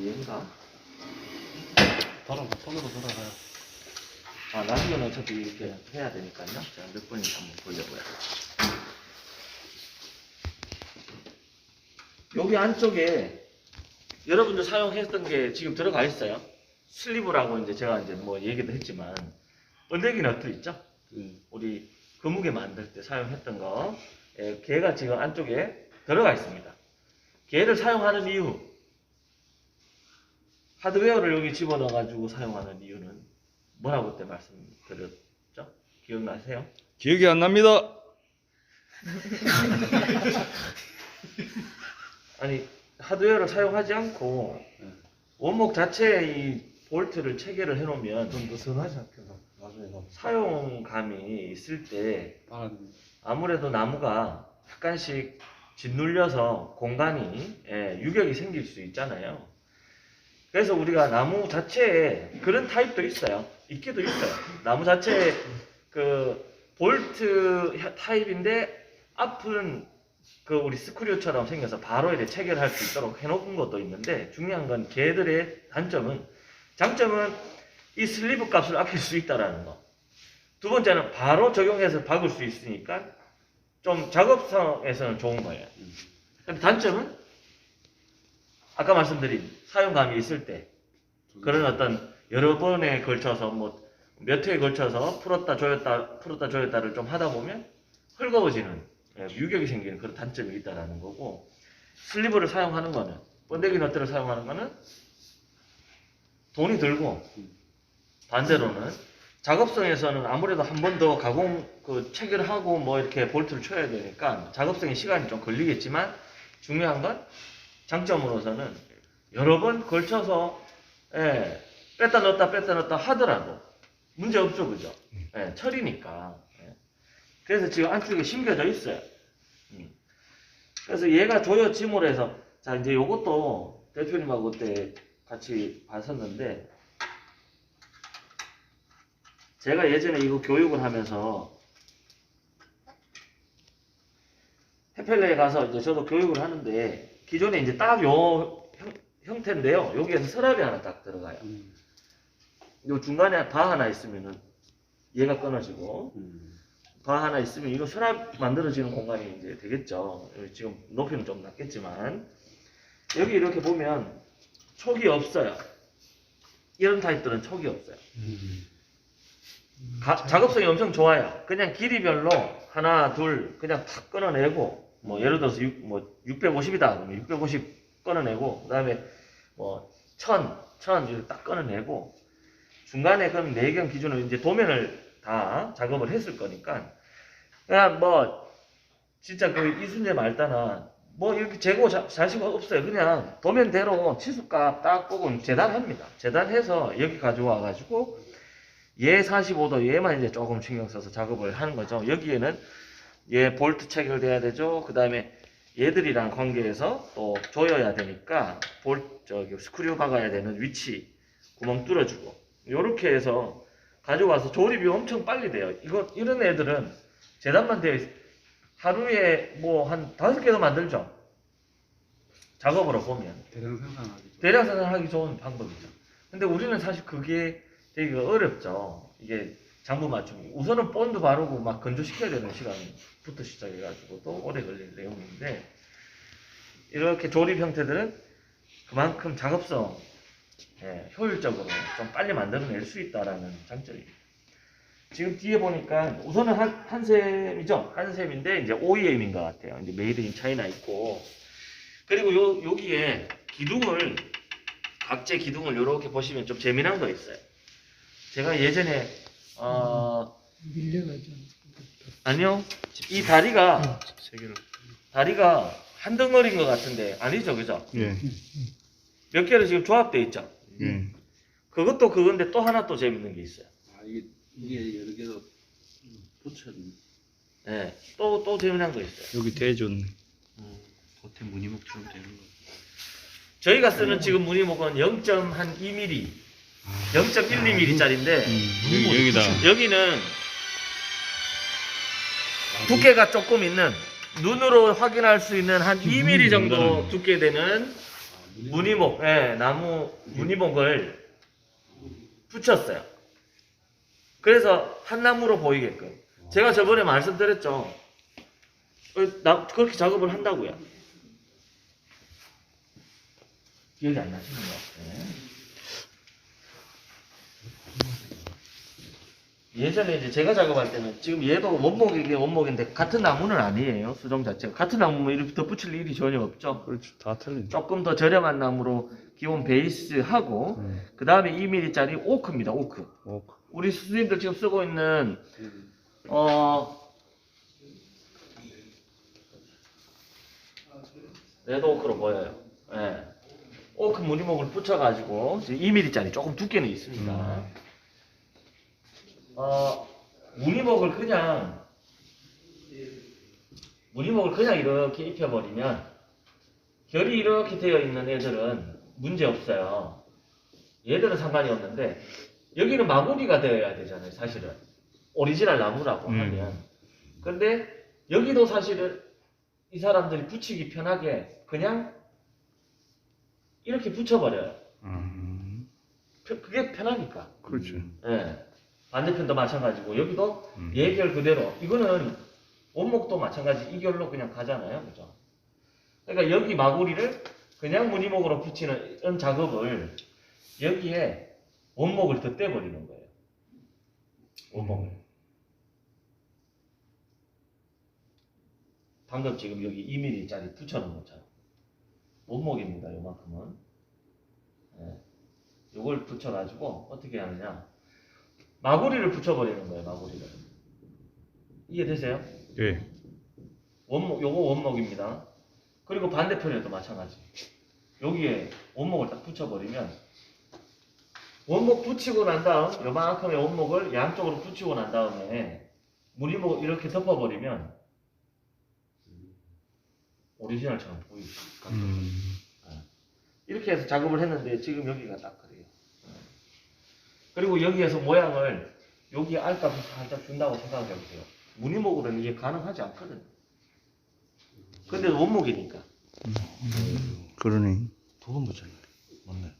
얘인가? 돌아가 손으로 돌아가요. 아, 나중에는 어차피 이렇게 해야 되니까요. 제가 몇 번인지 한번 보려고요. 여기 안쪽에 여러분들 사용했던 게 지금 들어가 있어요. 슬리브라고 이제 제가 이제 뭐 얘기도 했지만 번데기 너트 있죠? 음. 우리 거무게 만들 때 사용했던 거, 예, 걔가 지금 안쪽에 들어가 있습니다. 걔를 사용하는 이유, 하드웨어를 여기 집어넣어가지고 사용하는 이유는 뭐라고 그때 말씀드렸죠? 기억나세요? 기억이 안 납니다. 아니 하드웨어를 사용하지 않고 네. 원목 자체에 이 볼트를 체결을 해놓으면 좀 느슨하지 않겠나? 나중에 사용감이 있을 때 바람 아무래도 나무가 약간씩 짓눌려서 공간이 예, 유격이 생길 수 있잖아요. 그래서 우리가 나무 자체에 그런 타입도 있어요. 있기도 있어요. 나무 자체에 그 볼트 혀- 타입인데 앞은 그 우리 스크류처럼 생겨서 바로 이렇게 체결할 수 있도록 해놓은 것도 있는데 중요한 건 걔들의 단점은 장점은 이 슬리브 값을 아낄 수 있다라는 거. 두 번째는 바로 적용해서 박을 수 있으니까 좀 작업성에서는 좋은 거예요. 단점은 아까 말씀드린 사용감이 있을 때 그런 어떤 여러 번에 걸쳐서 뭐 몇 회에 걸쳐서 풀었다 조였다 풀었다 조였다를 좀 하다 보면 헐거워지는 예, 유격이 생기는 그런 단점이 있다라는 거고 슬리브를 사용하는 거는 번데기 너트를 사용하는 거는 돈이 들고 반대로는 작업성에서는 아무래도 한 번 더 가공 그 체결하고 뭐 이렇게 볼트를 쳐야 되니까 작업성에 시간이 좀 걸리겠지만 중요한 건 장점으로서는 여러 번 걸쳐서 예, 뺐다 넣었다 뺐다 넣었다 하더라도 문제 없죠 그죠? 예, 철이니까 예. 그래서 지금 안쪽에 심겨져 있어요 음. 그래서 얘가 조여짐으로 해서 자 이제 요것도 대표님하고 그때 같이 봤었는데 제가 예전에 이거 교육을 하면서 해펠레에 가서 이제 저도 교육을 하는데 기존에 이제 딱 요 형태인데요. 여기에서 서랍이 하나 딱 들어가요. 음. 요 중간에 바 하나 있으면은 얘가 끊어지고 음. 바 하나 있으면 이거 서랍 만들어지는 공간이 이제 되겠죠. 지금 높이는 좀 낮겠지만 여기 이렇게 보면 촉이 없어요. 이런 타입들은 촉이 없어요. 음. 가- 작업성이 엄청 좋아요. 그냥 길이별로 하나, 둘 그냥 탁 끊어내고 뭐 예를 들어서 6, 뭐 650이다 그러면 650 끊어내고 그다음에 뭐 1000, 1000 이렇게 딱 끊어내고 중간에 그럼 내경 기준으로 이제 도면을 다 작업을 했을 거니까 그냥 뭐 진짜 그 이순재 말다나 뭐 이렇게 재고 자, 자식 없어요. 그냥 도면대로 치수값 딱 보고 재단합니다. 재단해서 여기 가져와 가지고 얘 45도 얘만 이제 조금 신경 써서 작업을 하는 거죠. 여기에는 얘 볼트 체결돼야 되죠. 그 다음에 얘들이랑 관계해서 또 조여야 되니까 볼 저기 스크류 박아야 되는 위치 구멍 뚫어주고 요렇게 해서 가져와서 조립이 엄청 빨리 돼요. 이거 이런 애들은 재단만 되어 있, 하루에 뭐 한 다섯 개도 만들죠. 작업으로 보면. 대량 생산하기. 대량 생산하기 좋은 방법이죠. 근데 우리는 사실 그게 되게 어렵죠. 이게 장부 맞춤이. 우선은 본드 바르고 막 건조시켜야 되는 시간부터 시작해가지고 또 오래 걸릴 내용인데 이렇게 조립 형태들은 그만큼 작업성 예, 효율적으로 좀 빨리 만들어낼 수 있다라는 장점입니다. 지금 뒤에 보니까 우선은 한, 한샘이죠. 한샘인데 이제 OEM인 것 같아요. 이제 메이드 인 차이나 있고 그리고 요, 여기에 기둥을 각재 기둥을 이렇게 보시면 좀 재미난 거 있어요. 제가 예전에 어 밀려가죠. 아니요 이 다리가 세 개를. 다리가 한 덩어리인 것 같은데 아니죠 그죠? 예. 몇 개로 지금 조합돼 있죠. 예. 그것도 그건데 또 하나 또 재밌는 게 있어요. 아 이게 이게 여러 개로 붙였네. 예, 또 또 재미난 거 있어요. 여기 대전. 음, 겉에 무늬목처럼 되는 거. 저희가 쓰는 지금 무늬목은 0.2mm, 0.12mm짜리인데 음, 여기, 여기다. 여기는 두께가 조금 있는 눈으로 확인할 수 있는 한 2mm 정도 두께 되는 무늬목, 예, 나무 무늬목을 붙였어요. 그래서 한 나무로 보이게끔. 제가 저번에 말씀드렸죠. 어, 나 그렇게 작업을 한다고요. 기억이 안 나시는 것 같아요. 예전에 이제 제가 작업할 때는 지금 얘도 원목이긴 원목인데 같은 나무는 아니에요. 수종 자체가 같은 나무면 이렇게 덧붙일 일이 전혀 없죠. 그렇죠. 다 틀린. 조금 더 저렴한 나무로 기본 베이스 하고 음. 그 다음에 2mm짜리 오크입니다. 오크. 오, 우리 스님들 지금 쓰고 있는 어 레드 오크로 보여요. 예. 오크 무늬목을 붙여가지고 2mm짜리 조금 두께는 있습니다. 어 무늬목을 그냥 무늬목을 그냥 이렇게 입혀버리면 결이 이렇게 되어 있는 애들은 문제 없어요. 얘들은 상관이 없는데 여기는 마구리가 되어야 되잖아요, 사실은. 오리지널 나무라고 음. 하면. 근데 여기도 사실은 이 사람들이 붙이기 편하게 그냥 이렇게 붙여버려요. 음, 펴- 그게 편하니까. 그렇죠. 예. 반대편도 마찬가지고 여기도 음. 예결 그대로. 이거는 원목도 마찬가지 이 결로 그냥 가잖아요, 그죠? 그러니까 여기 마구리를 그냥 무늬목으로 붙이는 이런 작업을 여기에 원목을 덧대 버리는 거예요. 원목을. 방금 지금 여기 2mm짜리 붙여놓은 것처럼. 원목입니다, 요만큼은. 예. 요걸 붙여가지고 어떻게 하느냐. 마구리를 붙여버리는 거예요, 마구리를. 이해되세요? 예. 원목, 요거 원목입니다. 그리고 반대편에도 마찬가지. 여기에 원목을 딱 붙여버리면 원목 붙이고 난 다음 요만큼의 원목을 양쪽으로 붙이고 난 다음에 무늬목 이렇게 덮어버리면 오리지널처럼 보이죠. 음, 이렇게 해서 작업을 했는데 지금 여기가 딱 그래요. 그리고 여기에서 모양을 여기 알값을 살짝 준다고 생각해 보세요. 무늬목으로는 이게 가능하지 않거든요. 근데 원목이니까. 그러네. 두번 붙였는데. 맞네.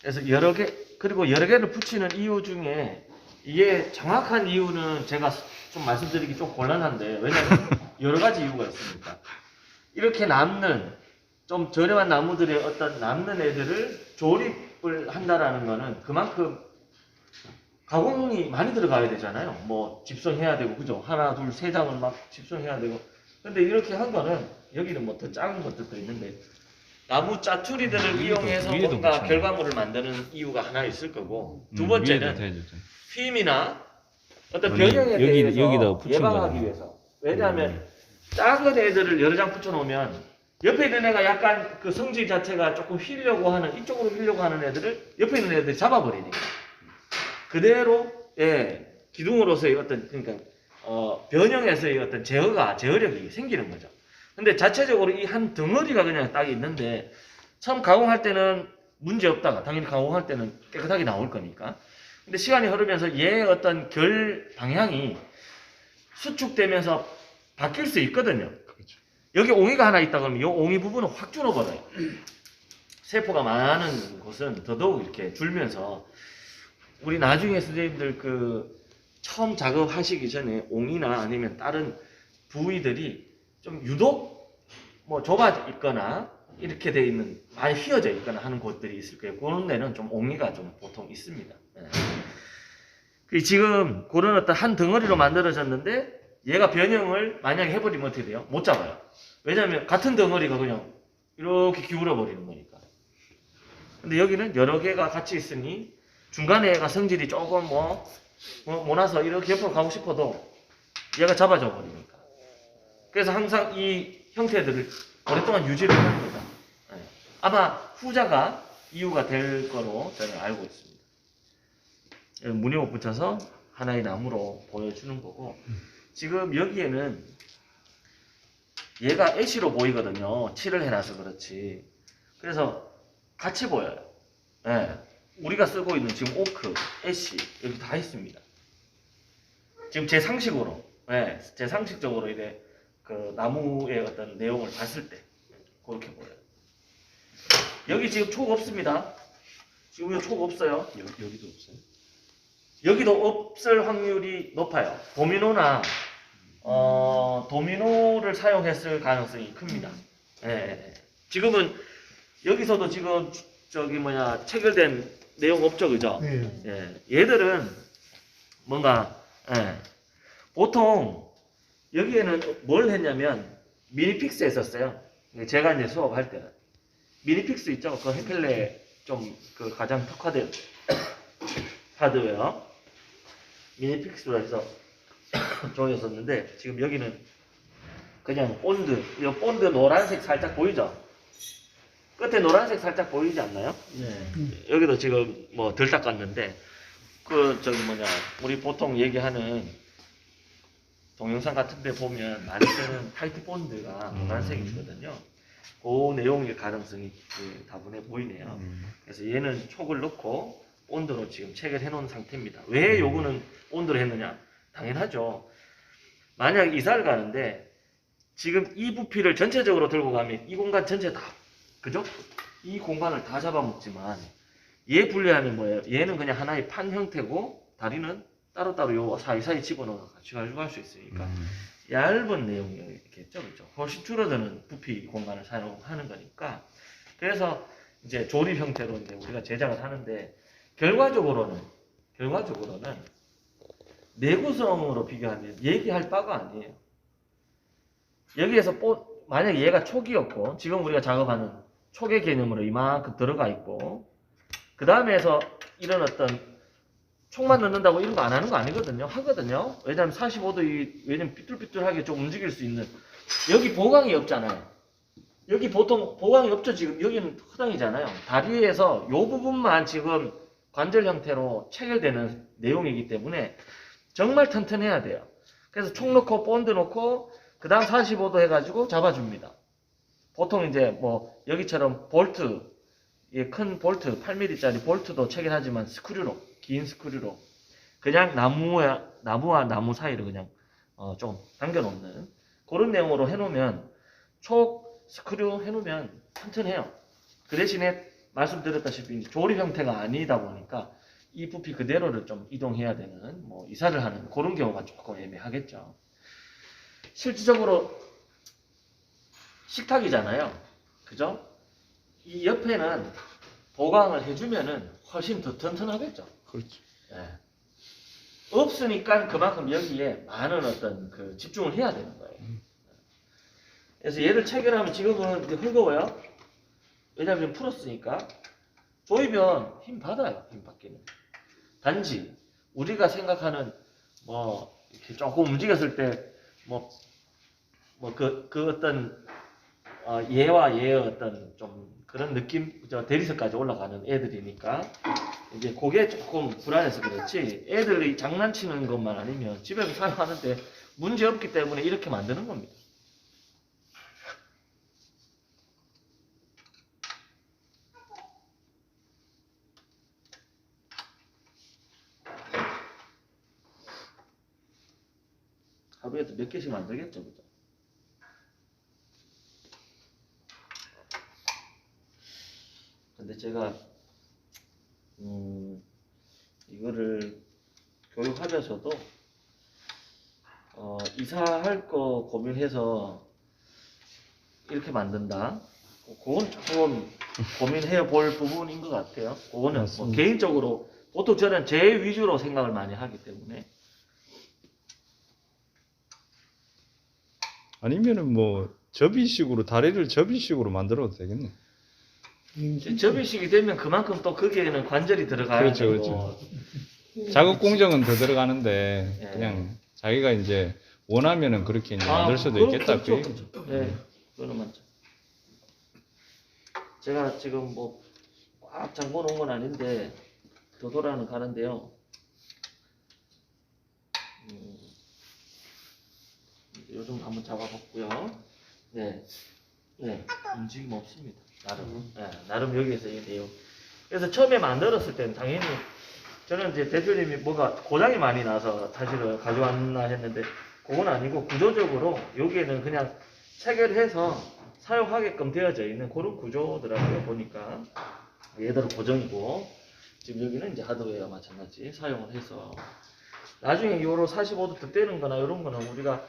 그래서 여러 개 그리고 여러 개를 붙이는 이유 중에 이게 정확한 이유는 제가 좀 말씀드리기 좀 곤란한데 왜냐하면 여러 가지 이유가 있습니다. 이렇게 남는 좀 저렴한 나무들의 어떤 남는 애들을 조립 을 한다라는 거는 그만큼 가공이 많이 들어가야 되잖아요. 뭐 집성해야 되고 그죠? 하나 둘 세 장을 막 집성해야 되고 근데 이렇게 한 거는 여기는 뭐 더 작은 것들도 있는데 나무 짜투리들을 위에도- 이용해서 위에도 뭔가 붙여놔요. 결과물을 만드는 이유가 하나 있을 거고 두 음, 번째는 위에도 돼야죠. 휘임이나 어떤 변형에 여기- 대해서 여기다 붙인 예방하기 거잖아요. 위해서 왜냐하면 작은 애들을 여러 장 붙여놓으면 옆에 있는 애가 약간 그 성질 자체가 조금 휘려고 하는 이쪽으로 휘려고 하는 애들을 옆에 있는 애들이 잡아버리니까 그대로 예 기둥으로서의 어떤 그러니까 어, 변형에서의 어떤 제어가 제어력이 생기는 거죠. 근데 자체적으로 이 한 덩어리가 그냥 딱 있는데 처음 가공할 때는 문제 없다가 당연히 가공할 때는 깨끗하게 나올 거니까. 근데 시간이 흐르면서 얘의 어떤 결 방향이 수축되면서 바뀔 수 있거든요. 여기 옹이가 하나 있다 그러면 이 옹이 부분은 확 줄어버려요. 세포가 많은 곳은 더더욱 이렇게 줄면서 우리 나중에 선생님들 그 처음 작업하시기 전에 옹이나 아니면 다른 부위들이 좀 유독 뭐 좁아 있거나 이렇게 돼 있는 많이 휘어져 있거나 하는 곳들이 있을 거예요. 그런 데는 좀 옹이가 좀 보통 있습니다. 예. 그 지금 그런 어떤 한 덩어리로 만들어졌는데 얘가 변형을 만약에 해버리면 어떻게 돼요? 못 잡아요. 왜냐하면 같은 덩어리가 그냥 이렇게 기울어 버리는 거니까. 근데 여기는 여러 개가 같이 있으니 중간에 얘가 성질이 조금 뭐, 뭐 모나서 이렇게 옆으로 가고 싶어도 얘가 잡아줘 버리니까. 그래서 항상 이 형태들을 오랫동안 유지를 하는 거다. 예. 아마 후자가 이유가 될 거로 저는 알고 있습니다. 예, 무늬목 붙여서 하나의 나무로 보여주는 거고 지금 여기에는 얘가 애쉬로 보이거든요. 칠을 해놔서 그렇지. 그래서 같이 보여요. 예. 우리가 쓰고 있는 지금 오크, 애쉬 여기 다 있습니다. 지금 제 상식으로, 예, 제 상식적으로 이래 그 나무의 어떤 내용을 봤을 때 그렇게 보여요. 여기 지금 촉 없습니다. 지금 여기 촉 없어요. 여, 여기도 없어요? 여기도 없을 확률이 높아요. 도미노나 어, 도미노를 사용했을 가능성이 큽니다. 예, 예. 지금은 여기서도 지금 저기 뭐냐 체결된 내용 없죠, 그죠? 네. 예, 얘들은 뭔가 예, 보통 여기에는 뭘 했냐면 미니픽스 했었어요. 제가 이제 수업할 때는 미니픽스 있죠, 그 햄펠레 좀 그 가장 특화된 하드웨어 미니픽스로 해서 종이었었는데 지금 여기는 그냥 본드, 이 본드 노란색 살짝 보이죠? 끝에 노란색 살짝 보이지 않나요? 네. 여기도 지금 뭐 덜 닦았는데 그 저기 뭐냐 우리 보통 얘기하는 동영상 같은데 보면 많이 쓰는 타이트 본드가 노란색이거든요. 그 내용일 가능성이 그 다분해 보이네요. 음. 그래서 얘는 촉을 넣고 본드로 지금 체결 해 놓은 상태입니다. 왜 요거는 본드로 했느냐? 당연하죠. 만약 이사를 가는데 지금 이 부피를 전체적으로 들고 가면 이 공간 전체 다 그죠? 이 공간을 다 잡아먹지만 얘 분리하면 뭐예요? 얘는 그냥 하나의 판 형태고 다리는 따로따로 요 사이사이 집어넣어 같이 가지고 갈 수 있으니까 음. 얇은 내용이겠죠, 그렇죠? 훨씬 줄어드는 부피 공간을 사용하는 거니까 그래서 이제 조립 형태로 이제 우리가 제작을 하는데 결과적으로는 결과적으로는 내구성으로 비교하면 얘기할 바가 아니에요. 여기에서 뽀, 만약 얘가 촉이었고 지금 우리가 작업하는 촉의 개념으로 이만큼 들어가 있고 그 다음에서 이런 어떤 촉만 넣는다고 이런 거 안 하는 거 아니거든요. 하거든요. 왜냐면 45도 이 왜냐면 삐뚤삐뚤하게 좀 움직일 수 있는 여기 보강이 없잖아요. 여기 보통 보강이 없죠. 지금 여기는 허당이잖아요. 다리에서 요 부분만 지금 관절 형태로 체결되는 내용이기 때문에 정말 튼튼해야 돼요. 그래서 촉 넣고 본드 넣고 그 다음 45도 해가지고 잡아줍니다. 보통 이제 뭐 여기처럼 볼트 예, 큰 볼트 8mm짜리 볼트도 체결하지만 스크류로 긴 스크류로 그냥 나무와 나무와 나무 사이를 그냥 어, 좀 당겨 놓는 그런 내용으로 해놓으면 촉 스크류 해놓으면 튼튼해요. 그 대신에 말씀드렸다시피 조립 형태가 아니다 보니까 이 부피 그대로를 좀 이동해야 되는 뭐 이사를 하는 그런 경우가 조금 애매하겠죠. 실질적으로 식탁이잖아요. 그죠? 이 옆에는 보강을 해주면은 훨씬 더 튼튼하겠죠. 그렇죠. 예. 없으니까 그만큼 여기에 많은 어떤 그 집중을 해야 되는 거예요. 그래서 얘를 체결하면 지금은 헐거워요. 왜냐하면 풀었으니까 조이면 힘 받아요. 힘 받기는. 단지 우리가 생각하는 뭐 이렇게 조금 움직였을 때 뭐 뭐그그 어떤 어, 얘와 얘의 어떤 좀 그런 느낌 저 대리석까지 올라가는 애들이니까 이제 그게 조금 불안해서 그렇지 애들이 장난치는 것만 아니면 집에서 사용하는데 문제 없기 때문에 이렇게 만드는 겁니다. 하루에도 몇 개씩 만들겠죠, 그죠? 근데 제가 음, 이거를 교육하면서도 어, 이사할 거 고민해서 이렇게 만든다. 그건 조금 고민해 볼 부분인 것 같아요. 그거는 뭐. 개인적으로 보통 저는 제 위주로 생각을 많이 하기 때문에 아니면은 뭐 접이식으로 다리를 접이식으로 만들어도 되겠네. 이제 접이식이 되면 그만큼 또 거기에는 관절이 들어가야 그렇죠, 되고 작업 공정은 더 들어가는데 예. 그냥 자기가 이제 원하면은 그렇게 이제 만들 수도 그건 있겠다. 그 그렇죠. 그렇죠. 네, 그거는 맞죠. 제가 지금 뭐 꽉 잠궈 놓은 건 아닌데 도도라는 가는데요. 요즘 한번 잡아봤고요. 네, 네, 움직임 없습니다. 나름, 네, 나름 여기에서 이 내용. 그래서 처음에 만들었을 때는 당연히 저는 이제 대표님이 뭐가 고장이 많이 나서 사실은 가져왔나 했는데 그건 아니고 구조적으로 여기에는 그냥 체결해서 사용하게끔 되어져 있는 그런 구조더라고요 보니까 얘들은 고정이고 지금 여기는 이제 하드웨어와 마찬가지 사용을 해서 나중에 요로 45도 더 떼는 거나 이런 거는 우리가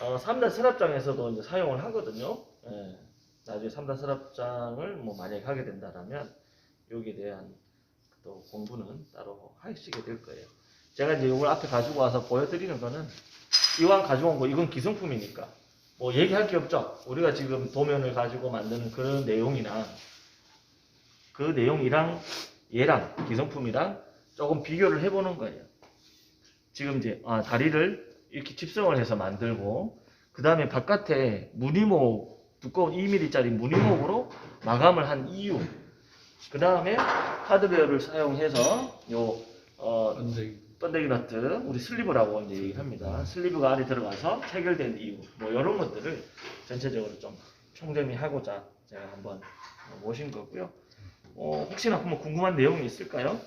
어, 3단 서랍장에서도 이제 사용을 하거든요. 예. 나중에 3단 서랍장을 뭐 만약에 하게 된다라면 여기에 대한 또 공부는 따로 하시게 될 거예요. 제가 이제 이걸 앞에 가지고 와서 보여드리는 거는 이왕 가져온 거 이건 기성품이니까 뭐 얘기할 게 없죠. 우리가 지금 도면을 가지고 만드는 그런 내용이나 그 내용이랑 얘랑 기성품이랑 조금 비교를 해보는 거예요. 지금 이제 아, 다리를 이렇게 집성을 해서 만들고 그 다음에 바깥에 무늬목 두꺼운 2mm짜리 무늬목으로 마감을 한 이유 그 다음에 하드웨어를 사용해서 요 어, 번데기 번데기 너트 우리 슬리브라고 이제 얘기합니다. 슬리브가 안에 들어가서 체결된 이유 뭐 이런 것들을 전체적으로 좀 총정리 하고자 제가 한번 모신 거고요. 어, 혹시나 뭐 궁금한 내용이 있을까요?